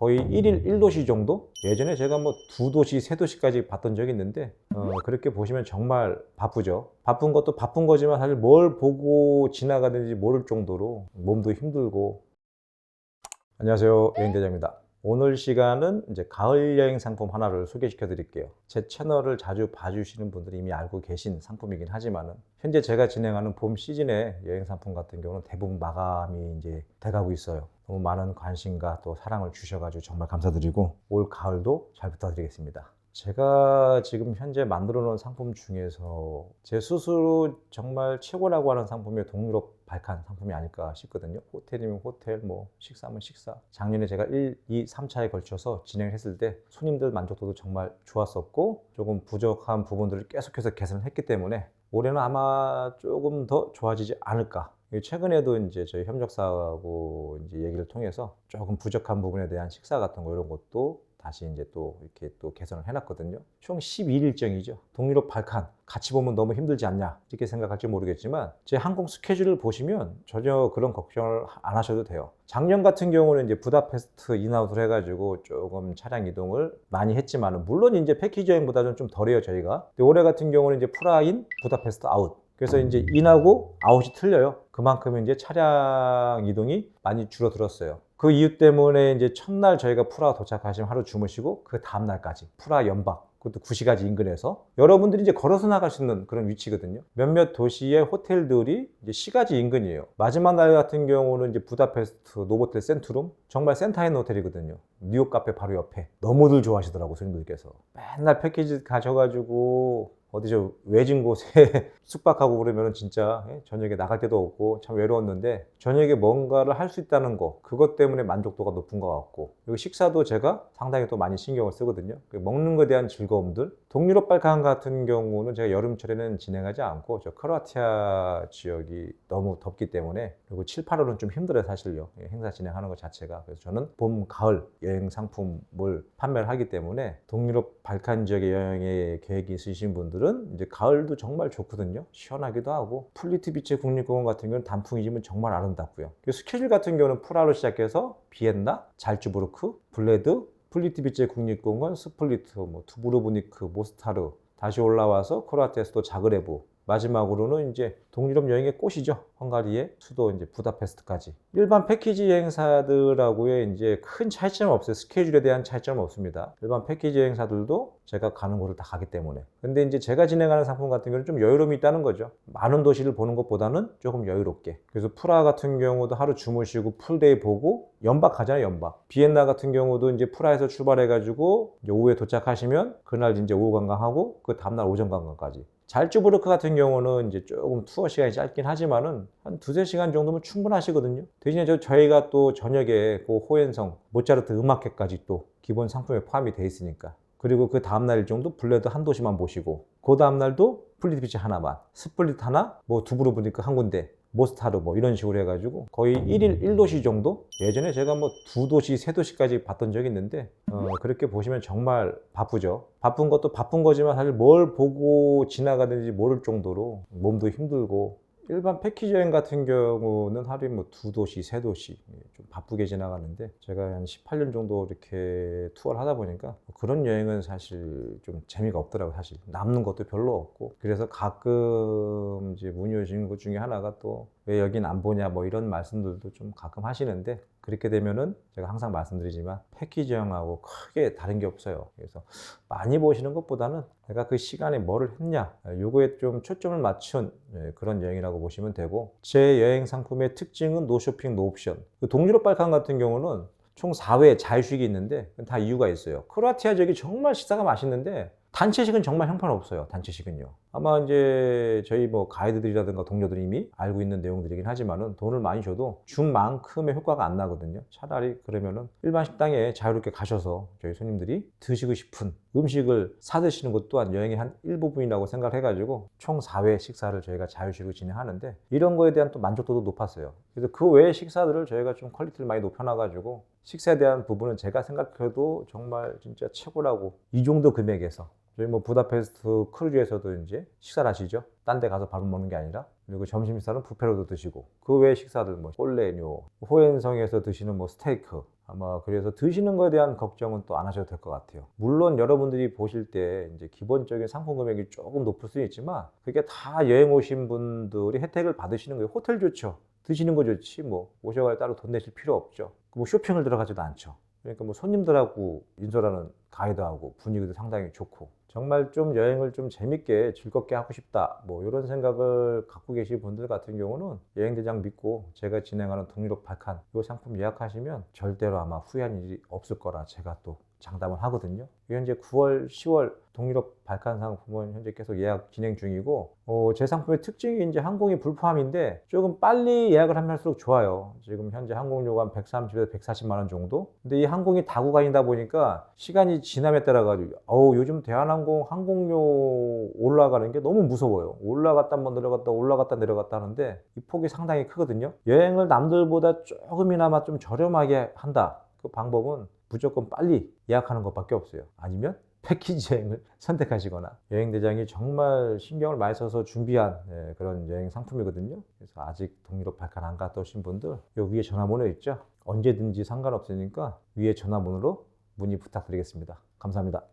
거의 1일 1도시 정도? 예전에 제가 뭐 2도시, 3도시까지 봤던 적이 있는데 어, 그렇게 보시면 정말 바쁘죠. 바쁜 것도 바쁜 거지만 사실 뭘 보고 지나가는지 모를 정도로 몸도 힘들고 안녕하세요. 여행대장입니다. 오늘 시간은 이제 가을 여행 상품 하나를 소개시켜 드릴게요. 제 채널을 자주 봐주시는 분들이 이미 알고 계신 상품이긴 하지만은 현재 제가 진행하는 봄 시즌의 여행 상품 같은 경우는 대부분 마감이 이제 돼가고 있어요. 너무 많은 관심과 또 사랑을 주셔가지고 정말 감사드리고 올 가을도 잘 부탁드리겠습니다. 제가 지금 현재 만들어 놓은 상품 중에서 제 스스로 정말 최고라고 하는 상품이 동유럽 발칸 상품이 아닐까 싶거든요. 호텔이면 호텔, 뭐 식사면 식사. 작년에 제가 1, 2, 3차에 걸쳐서 진행을 했을 때 손님들 만족도도 정말 좋았었고 조금 부족한 부분들을 계속해서 개선을 했기 때문에 올해는 아마 조금 더 좋아지지 않을까. 최근에도 이제 저희 협력사하고 이제 얘기를 통해서 조금 부족한 부분에 대한 식사 같은 거 이런 것도 다시 이제 또 이렇게 또 개선을 해놨거든요. 총 12일 일정이죠. 동유럽 발칸 같이 보면 너무 힘들지 않냐 이렇게 생각할지 모르겠지만 제 항공 스케줄을 보시면 전혀 그런 걱정을 안 하셔도 돼요. 작년 같은 경우는 이제 부다페스트 인아웃을 해가지고 조금 차량 이동을 많이 했지만은 물론 이제 패키지 여행보다는 좀 덜해요 저희가. 근데 올해 같은 경우는 이제 프라인 부다페스트 아웃. 그래서 이제 인하고 아웃이 틀려요. 그만큼 이제 차량 이동이 많이 줄어들었어요. 그 이유 때문에 이제 첫날 저희가 프라 도착하시면 하루 주무시고 그 다음 날까지 프라 연박 그것도 9시까지 인근에서 여러분들이 이제 걸어서 나갈 수 있는 그런 위치거든요. 몇몇 도시의 호텔들이 이제 시가지 인근이에요. 마지막 날 같은 경우는 이제 부다페스트 노보텔 센트룸 정말 있는 호텔이거든요. 뉴욕 카페 바로 옆에 너무들 좋아하시더라고 손님들께서 맨날 패키지 가셔가지고 어디서 외진 곳에 숙박하고 그러면 진짜 예, 저녁에 나갈 데도 없고 참 외로웠는데 저녁에 뭔가를 할 수 있다는 거 그것 때문에 만족도가 높은 것 같고. 그리고 식사도 제가 상당히 또 많이 신경을 쓰거든요. 그 먹는 것에 대한 즐거움들. 동유럽 발칸 같은 경우는 제가 여름철에는 진행하지 않고 저 크로아티아 지역이 너무 덥기 때문에 그리고 7, 8월은 좀 힘들어요 사실요. 예, 행사 진행하는 것 자체가. 그래서 저는 봄, 가을 여행 상품을 판매를 하기 때문에 동유럽 발칸 지역의 여행에 계획이 있으신 분들 분들은 이제 가을도 정말 좋거든요. 시원하기도 하고 풀리트 비치 국립공원 같은 경우는 단풍이지만 정말 아름답고요. 그 스케줄 같은 경우는 프라로 시작해서 비엔나, 잘츠부르크, 블레드, 풀리트 비치 국립공원, 스플리트, 뭐 투브르브니크, 모스타르 다시 올라와서 크로아티아스도 자그레브 마지막으로는 이제 동유럽 여행의 꽃이죠. 헝가리의 수도 이제 부다페스트까지. 일반 패키지 여행사들하고의 이제 큰 차이점 없어요. 스케줄에 대한 차이점 없습니다. 일반 패키지 여행사들도 제가 가는 곳을 다 가기 때문에. 근데 이제 제가 진행하는 상품 같은 경우는 좀 여유로움이 있다는 거죠. 많은 도시를 보는 것보다는 조금 여유롭게. 그래서 프라 같은 경우도 하루 주무시고 풀데이 보고 연박 가잖아요, 연박. 비엔나 같은 경우도 이제 프라에서 출발해가지고 이제 오후에 도착하시면 그날 이제 오후 관광하고 그 다음날 오전 관광까지. 잘츠부르크 같은 경우는 이제 조금 투어 시간이 짧긴 하지만은 한 두세 시간 정도면 충분하시거든요. 대신에 저 저희가 또 저녁에 그 호연성, 모차르트 음악회까지 또 기본 상품에 포함이 돼 있으니까. 그리고 그 다음날 일정도 블레드 한 도시만 보시고, 그 다음날도 플리트 비치 하나만, 스플릿 하나, 뭐 두부로 보니까 한 군데, 모스타르 뭐 이런 식으로 해가지고 거의 1일 1도시 정도? 예전에 제가 뭐 2도시, 3도시까지 봤던 적이 있는데 어, 그렇게 보시면 정말 바쁘죠. 바쁜 것도 바쁜 거지만 사실 뭘 보고 지나가는지 모를 정도로 몸도 힘들고 일반 패키지 여행 같은 경우는 하루에 뭐 두 도시, 세 도시 좀 바쁘게 지나가는데 제가 한 18년 정도 이렇게 투어를 하다 보니까 그런 여행은 사실 좀 재미가 없더라고요, 사실. 남는 것도 별로 없고. 그래서 가끔 이제 문의오시는 것 중에 하나가 또 왜 여긴 안 보냐 뭐 이런 말씀들도 좀 가끔 하시는데 그렇게 되면은 제가 항상 말씀드리지만 패키지 여행하고 크게 다른 게 없어요. 그래서 많이 보시는 것보다는 내가 그 시간에 뭐를 했냐 요거에 좀 초점을 맞춘 예, 그런 여행이라고 보시면 되고 제 여행 상품의 특징은 노 쇼핑 노 옵션. 그 동유럽 발칸 같은 경우는 총 4회 자유식이 있는데 다 이유가 있어요. 크로아티아 지역이 정말 식사가 맛있는데 단체식은 정말 형편없어요. 단체식은요. 아마 이제 저희 뭐 가이드들이라든가 동료들이 이미 알고 있는 내용들이긴 하지만은 돈을 많이 줘도 준 만큼의 효과가 안 나거든요. 차라리 그러면은 일반 식당에 자유롭게 가셔서 저희 손님들이 드시고 싶은 음식을 사 드시는 것 또한 여행의 한 일부분이라고 생각을 해가지고 총 4회 식사를 저희가 자유식으로 진행하는데 이런 거에 대한 또 만족도도 높았어요. 그래서 그 외의 식사들을 저희가 좀 퀄리티를 많이 높여놔가지고 식사에 대한 부분은 제가 생각해도 정말 진짜 최고라고 이 정도 금액에서 저희 뭐 부다페스트 크루즈에서도 이제 식사를 하시죠. 딴 데 가서 밥을 먹는 게 아니라 그리고 점심 식사는 뷔페로도 드시고 그 외 식사들 뭐 꼴레뇨, 호엔성에서 드시는 뭐 스테이크 아마 그래서 드시는 거에 대한 걱정은 또 안 하셔도 될 것 같아요. 물론 여러분들이 보실 때 이제 기본적인 상품 금액이 조금 높을 수는 있지만 그게 다 여행 오신 분들이 혜택을 받으시는 거예요. 호텔 좋죠. 드시는 거 좋지 뭐 오셔가지고 따로 돈 내실 필요 없죠. 뭐 쇼핑을 들어가지도 않죠. 그러니까 뭐 손님들하고 인솔하는 가이드하고 분위기도 상당히 좋고 정말 좀 여행을 좀 재밌게 즐겁게 하고 싶다. 뭐 이런 생각을 갖고 계신 분들 같은 경우는 여행대장 믿고 제가 진행하는 동유럽 발칸 이 상품 예약하시면 절대로 아마 후회한 일이 없을 거라 제가 또 장담을 하거든요. 현재 9월, 10월 동유럽 발칸 상품은 현재 계속 예약 진행 중이고 어, 제 상품의 특징이 이제 항공이 불포함인데 조금 빨리 예약을 하면 할수록 좋아요. 지금 현재 항공료가 한 130에서 140만 원 정도. 근데 이 항공이 다니다 보니까 시간이 지남에 따라 가지고 어우 요즘 대한항공 항공료 올라가는 게 너무 무서워요. 올라갔다 한번 내려갔다 올라갔다 내려갔다 하는데 이 폭이 상당히 크거든요. 여행을 남들보다 조금이나마 좀 저렴하게 한다. 그 방법은 무조건 빨리 예약하는 것밖에 없어요. 아니면 패키지 여행을 선택하시거나 여행 대장이 정말 신경을 많이 써서 준비한 예, 그런 여행 상품이거든요. 그래서 아직 동유럽 발칸 안 갔다 오신 분들 요 위에 전화번호 있죠? 언제든지 상관없으니까 위에 전화번호로 문의 부탁드리겠습니다. 감사합니다.